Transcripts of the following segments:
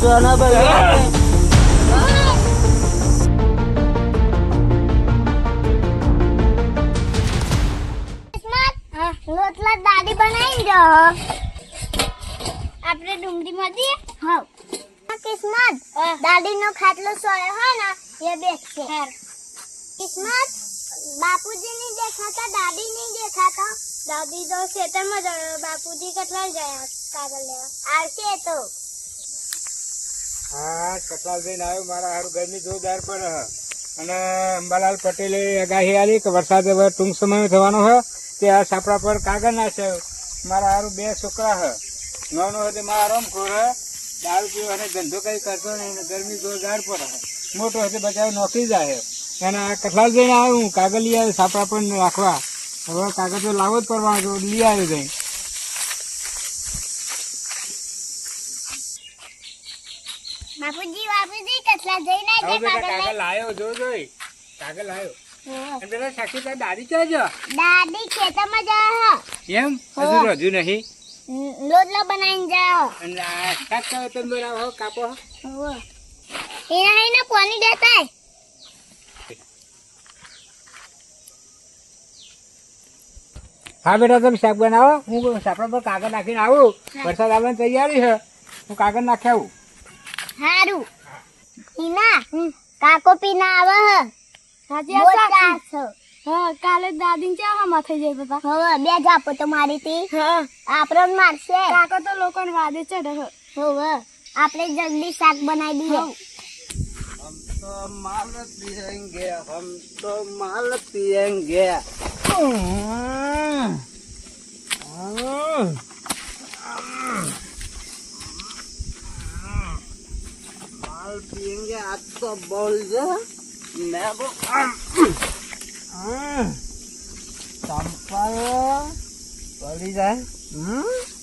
સોના બગાડે રોટલા દાદી બનાવી દો આપણે ડુંગળી માંથી હા કિસ્મત દાદી નો ખાટલો સોયો હોય ને એ બેસશે કિસ્મત બાપુજી ની દેખાતા દાદી ની દેખાતા દાદી તો ખેતરમાં જ બાપુજી કેટલા ગયા કાગળ લેવા આવશે તો. હા કટલાલભાઈ આવ્યો, મારા હારું ગરમી જોરદાર હ. અને અંબાલાલ પટેલે આગાહી આલી કે વરસાદ હવે ટૂંક સમય થવાનો, હ. તે આ સાપડા પર કાગળ નાખે મારા હારું બે છોકરા, હ. નાનો હતો મારા આરામ ખોર હ. દારૂ પીવો અને ધંધો કઈ કરતો નહીં ને ગરમી જોરદાર હ. મોટો હતો બચાવ નોકરી જાય અને આ કટલાલભાઈ આવ્યું કાગળ લઈ આવ્યો સાપડા પર રાખવા. હવે કાગળ તો લાવવો જ પડવાનો લઈ આવ્યો ભાઈ લાયો જો જોઈ. લાયો. હા. પેલા સાક્ષી તાર દાદી ક્યાં છે દાદી ખેતરમાં જાય એમ હજુ હા. નહીં? હ બનાવીને જાય અને આ શાક તો મેળા હો કાપો હો. એના એને પાણી દેતા હા બેટા તમે શાક બનાવો. હું સાપડા પર કાગળ નાખીને આવું. વરસાદ આવવાની તૈયારી છે. હું કાગળ નાખી આવું. હારું. હિના કાકો પીના આવે હ બહુ ત્રાસ છે. હા કાલે દાદી ચા હમા થઈ જાય બધા હવે બે જાપો તો મારી તી હા આપણો જ મારશે કાકો તો લોકોને વાદે ચડે છે. હવે આપણે જલ્દી શાક બનાવી દઈએ तो माल पियेंगे हम तो माल पियेंगे माल पियेंगे आज तो बोल जा मैं वो संपल बोली जाए हम्म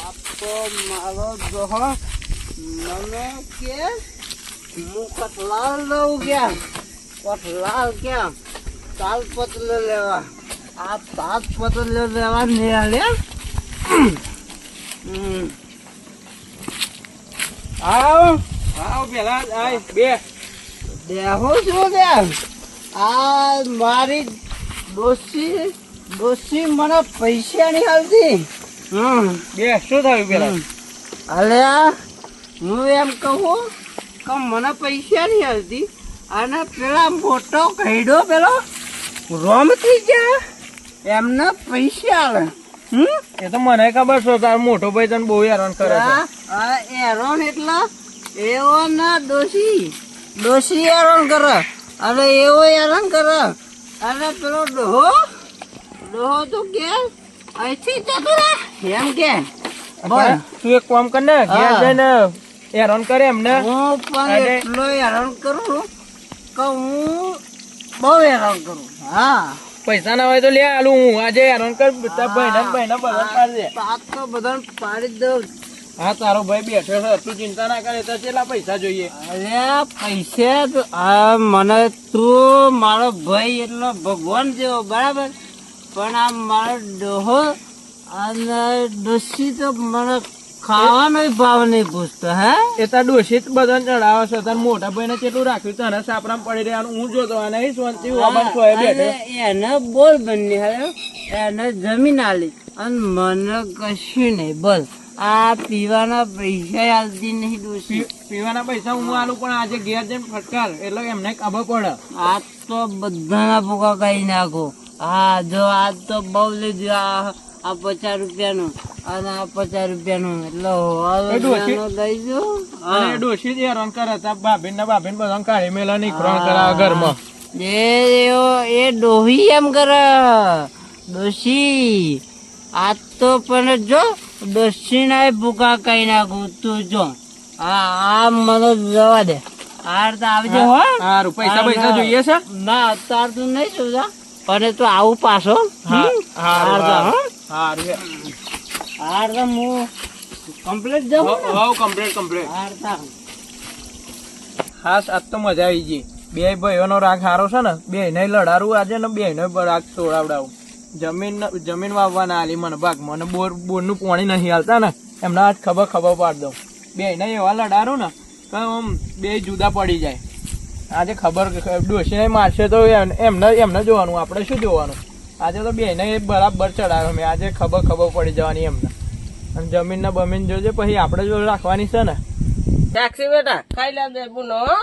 આપો મારો દોહો મને કે હું કટલાલ લઉં ક્યાં કટલાલ ક્યાં તાલપત્ર લેવા. આ તાલપત્ર લેવા ને લે આવ. આવ પેલા આય બે. દેહો શું દે આ મારી ડોસી ડોસી મને પૈસા નહીં આવતી. હમ બે. શું થયું પેલા? અલ્યા હું એમ કહું કે મને પૈસા નહીં હાલતી અને પેલા મોટો કઈડો પેલો રોમથી ગયા. એમને પૈસા હમ? એ તો મને ખબર છે તાર મોટો ભાઈ તને બહુ હેરાન કરે છે. એરોન એટલે એવો ના દોષી. દોષી હેરાન કરે. અને એવો હેરાન કરે. અને પેલો ડોહો ડોહો તો કે અહીંથી જતો રહે. એમ કે. તું એક કામ કર ને ઘેર. જઈને હેરાન કરે એમને. હું પણ એટલો હેરાન કરું કે હું બહુ હેરાન કરું હા. પૈસા ના હોય તો લે આલું હું. આજે હેરાન કર ભાઈના ભાઈના બધા પાડી દે. પાક તો બધા પાડી જ દઉં. હા તારો ભાઈ બેઠો છે તું ચિંતા ના કરે તો કેટલા પૈસા જોઈએ? અરે પૈસા આ મને તું મારો ભાઈ એટલો ભગવાન જેવો બરાબર? પણ આ મારો ડોહો અને ડોસી તો મને ખાવાનો ભાવ નહીં પૂછતો હે? એ તાર ડોશી બધાને ચડાવે છે. તાર મોટા ભાઈને કેટલું રાખ્યું? તને સાપરામાં પડી રહેવાનું હું જોતો આ નહીં શાંતિ સોય બેઠો. એને બોલ બની હવે એને જમીન આલી. અને મને કશું નહીં બોલ. આ પીવાના પૈસા આલતી નહીં ડોસી પીવાના પૈસા હું આલું પણ આજે ઘેર જઈને ફટકાર એટલે એમને ખબર પડે. આ તો બધાના ભૂકા કઈ નાખો. હા જો આ તો બહુ લેજો આ આ પચાસ રૂપિયાનું. અને પચાસ રૂપિયાનું એટલે એ ડોશી- હોવાનું દઈ અને ડોશી જ કરે ને કાઢી મેલા ઘરમાં. એ એ ડોહી એમ કરે. ડોશી આ તો પણ જો ડોશી ના ભૂકા કઈ નાખું તું જો. આ આ મને જવા દે. હાર તો આવજો હો સારું પૈસા પૈસા ના. જોઈએ છે? ના અત્યાર તું નહીં જોજા પણ તો આવું પાછો. હા હો? હાર તો હું કમ્પ્લીટ જાઉં ને? હવ કમ્પ્લીટ કમ્પ્લીટ હાર તો ખાસ આજ તો મજા આવી ગઈ. બે ભાઈઓનો રાગ સારો છે ને બે ને લડારું આજે ને બે ને રાગ તોડાવડાવું જમીન જમીન વાવવાના આલી મને ભાગ. મને બોર બોરનું પાણી નહીં હાલતા ને એમના આજ ખબર ખબર પાડી દઉં. બે ને એવા લડારું ને તો આમ બે જુદા પડી જાય. આજે ખબર ડોસીને મારશે તો એમને એમને જોવાનું આપણે શું જોવાનું? આજે તો બેને એ બરાબર ચડાવ્યો મેં. આજે ખબર ખબર પડી જવાની એમને. અને જમીન ને બમીન જોજે પછી આપણે જો રાખવાની છે ને. ટેક્સી બેટા? ખાઈ લે દે બુનો હો.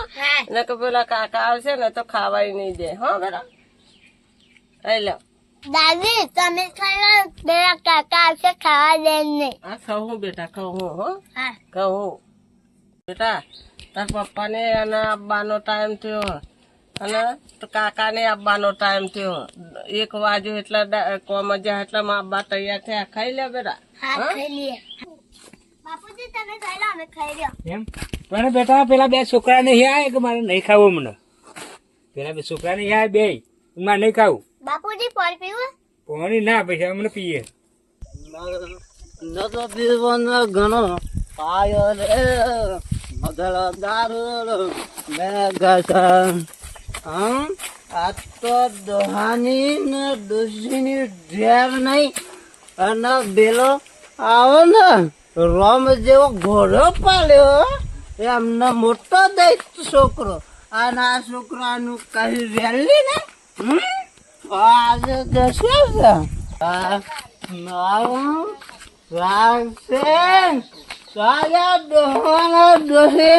ને કે પેલા કાકા આવશે ને તો ખાવાય નહીં દે. હો બેટા? ખાઈ લે. દાદી તમે ખાઈ પેલા કાકા આવશે ખાવા દે નહીં આ ખાવું બેટા ખાવું હો હા. કહું બેટા તાર પપ્પાને અને આબ્બાનો ટાઈમ થયો. અને કાકાને આપવાનો ટાઈમ થયો. એક વાજુ એટલે કોમ જ્યાં એટલે માં આબ્બા તૈયાર થયા. ખાઈ લે બેટા. હા ખાઈ લઈએ. બાપુજી તમે ખાઈ લો અમે ખાઈ લ્યો. એમ? પણ બેટા પેલા બે છોકરા નહીં આવે કે મારે નહીં ખાવું મને પેલા બે છોકરા નહીં આવે બે. મારે નહીં ખાવું. બાપુજી પાણી પીવું? પાણી ના પછી અમને પીએ. નતો પીવાનો ઘણો પાયો રે મગળ દારૂ મેઘા હમ આ તો દોહાની ને ડોસીની ઢેર નહીં. અને બેલો આવો ને, રોમ જેવો ઘોડો પાલ્યો એમને મોટો દૈત છોકરો. અને આ છોકરાનું કઈ રેલી ને? આજે જશે છે? મારું રાખશે સારા ડોહાનો ડોહે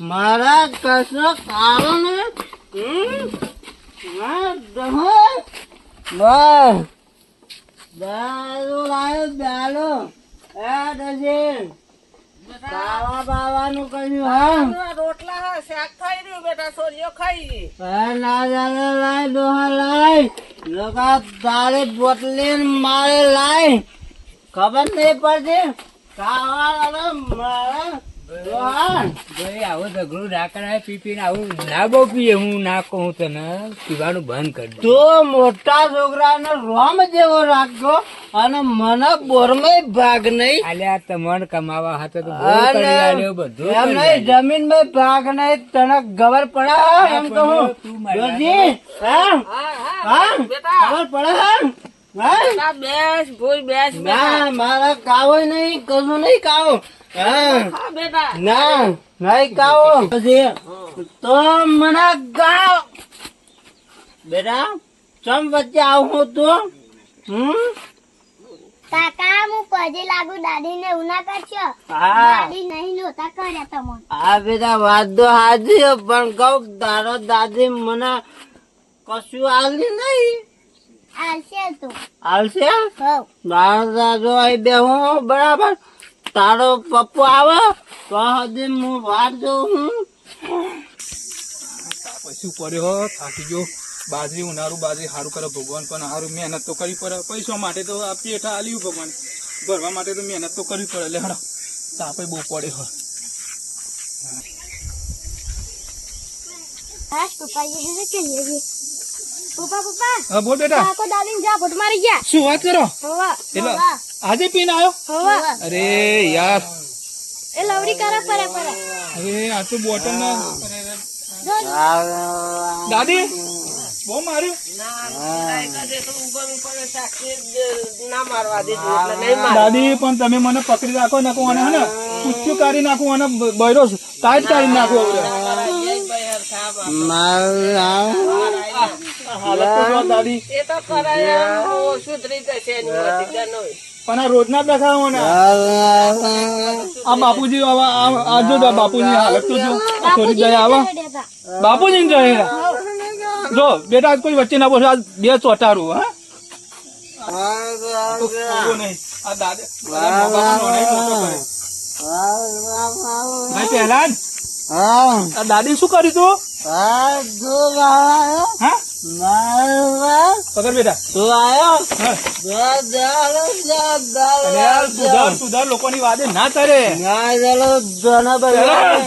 મારા કશો કારણે દારૂ લાયો દાલો એ ડોશી ખાવા બાવાનું કહ્યું હા રોટલા શાક ખાઈ રહ્યું બેટા સોરીઓ ખાઈ ના દાદા લાય દોહા લાય લોકા તારે બોટલી મારે લાય. ખબર નહીં પડતી? ખાવા મારે. આવો ઝઘડો ના કરાય પી પીને આવું ના બહુ પીએ હું ના કહું તને. પીવાનું બંધ કરી તો મોટા છોકરાને રોમ જેવો રાખજો અને મને બોરમાંય ભાગ નહીં. આલ્યા તમને કમાવા હતો તો બહુ અને કરી આલ્યો બધું એમ નહીં જમીનમાં ભાગ નહીં તને ખબર પડે એમ કહું. મારા જોજી હા હા ખબર પડે હા બેસ ભૂલ બેસ ના મારા કાવો નહીં કશું નહીં કાવો. ના નહીં કાવો. પછી તો મને ગાઓ બેટા ચમ વચ્ચે આવું તું હમ? કાકા હું પજે લાગુ દાદી ને એવું કરશો? હા. દાદી નહીં નહોતા કર્યા તમને. આ બધા વાદો હાજી પણ કહું તારો દાદી મને કશું આલી નહીં. આવશે તું. હવ. તારો દાદો અહીં બેહું બરાબર? તારો પપ્પુ આવે તો હજી હું વાત જોઉં હું. પછી પડ્યો થાકી ગયો. બાજરી ઉનાળું બાજરી સારું કરે ભગવાન પણ સારું મહેનત તો કરવી પડે. પૈસા માટે તો આ પેઠા આલ્યું ભગવાન. ભરવા માટે તો મહેનત તો કરવી પડે. લે હડો. તાપે બહુ પડે હોય હા હા બોલ બેટા. જા ફોટ મારી ગયા. શું વાત કરો? એટલે આજે પીને આવ્યો અરે યાર. એ લવડી કરે પરે પરે અરે આ તો બોટલ ના દાદી બહુ માર્યું ના મારવા દીધું એટલે નહીં માર દાદી પણ તમે મને પકડી રાખો નાખો અને હે ને? કુચ્ચું કાઢી નાખું અને બૈરો તાજ કાઢી નાખું હવે. દાદી. એ તો ખરા સુધરી જશે પણ આ રોજના જ દેખાવો ને? આ બાપુજી આવા આ- આ જો આ બાપુજી હાલત તો જો થોડી દયા આવા. બાપુજી ને જોઈએ જો બેટા આજ કોઈ વચ્ચે ના બોલો આજ બે ચોટારું હા? આ દાદા શું કર્યું તું? હા? પકડ બેટા. તું આવ્યો હા દાદાલો અને યાર દાદાલો સુધાર સુધાર લોકોની વાદે ના કરે. દાદાલો જોના ભાઈ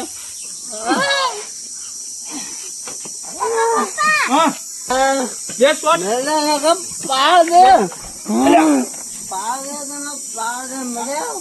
બે શોટ પાડ દે પાડ દે તને પાડ દે મળ્યો